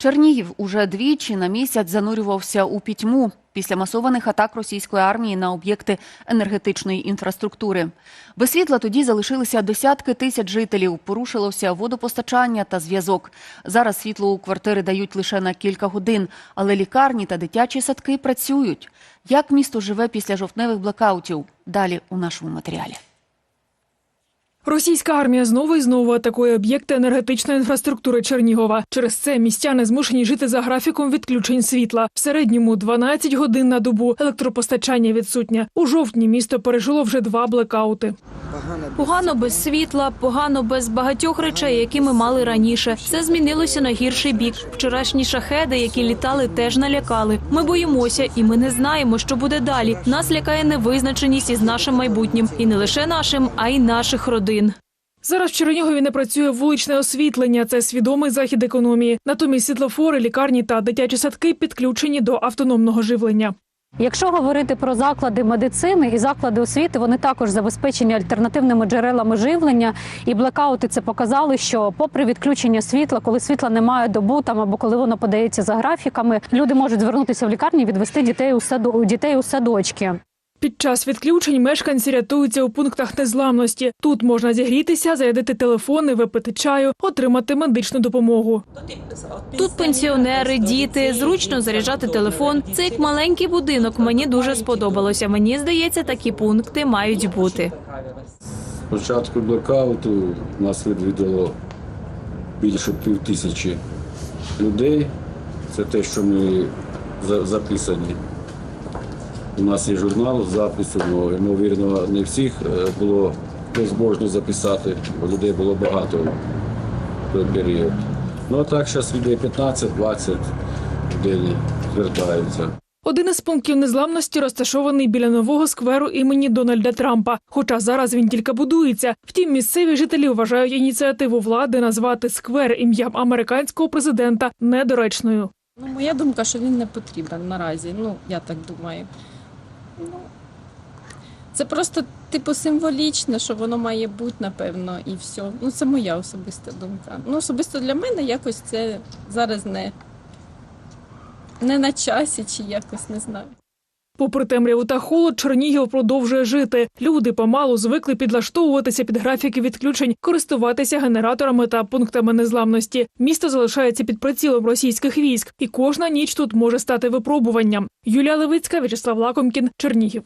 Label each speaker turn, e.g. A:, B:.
A: Чернігів уже двічі на місяць занурювався у пітьму після масованих атак російської армії на об'єкти енергетичної інфраструктури. Без світла тоді залишилися десятки тисяч жителів. Порушилося водопостачання та зв'язок. Зараз світло у квартири дають лише на кілька годин, але лікарні та дитячі садки працюють. Як місто живе після жовтневих блекаутів? Далі у нашому матеріалі.
B: Російська армія знову і знову атакує об'єкти енергетичної інфраструктури Чернігова. Через це містяни змушені жити за графіком відключень світла. В середньому 12 годин на добу електропостачання відсутнє. У жовтні місто пережило вже два блекаути.
C: Погано без світла, погано без багатьох речей, які ми мали раніше. Все змінилося на гірший бік. Вчорашні шахеди, які літали, теж налякали. Ми боїмося, і ми не знаємо, що буде далі. Нас лякає невизначеність із нашим майбутнім, і не лише нашим, а й наших родин.
B: Зараз в Чернігові не працює вуличне освітлення. Це свідомий захід економії. Натомість світлофори, лікарні та дитячі садки підключені до автономного живлення.
D: Якщо говорити про заклади медицини і заклади освіти, вони також забезпечені альтернативними джерелами живлення. І блекаути це показали, що попри відключення світла, коли світла немає добу там або коли воно подається за графіками, люди можуть звернутися в лікарні і відвести дітей у саду дітей у садочки.
B: Під час відключень мешканці рятуються у пунктах незламності. Тут можна зігрітися, зарядити телефони, випити чаю, отримати медичну допомогу.
C: Тут пенсіонери, діти, зручно заряджати телефон. Це як маленький будинок. Мені дуже сподобалося. Мені здається, такі пункти мають бути.
E: Початку блекауту нас відвідало більше пів тисячі людей. Це те, що ми записані. У нас є журнал з запису, але, ймовірно, не всіх е, було безможно записати, бо людей було багато в той період. Ну а так зараз людей 15-20 в день звертаються.
B: Один із пунктів незламності розташований біля нового скверу імені Дональда Трампа. Хоча зараз він тільки будується. Втім, місцеві жителі вважають ініціативу влади назвати сквер ім'ям американського президента недоречною.
F: Ну, моя думка, що він не потрібен наразі. Ну, я так думаю. Ну, це просто, типу, символічно, що воно має бути, напевно, і все. Ну, це моя особиста думка. Ну, особисто для мене якось це зараз не, не на часі, чи якось не знаю.
B: Попри темряву та холод, Чернігів продовжує жити. Люди помалу звикли підлаштовуватися під графіки відключень, користуватися генераторами та пунктами незламності. Місто залишається під прицілом російських військ, і кожна ніч тут може стати випробуванням. Юлія Левицька, В'ячеслав Лакомкін, Чернігів.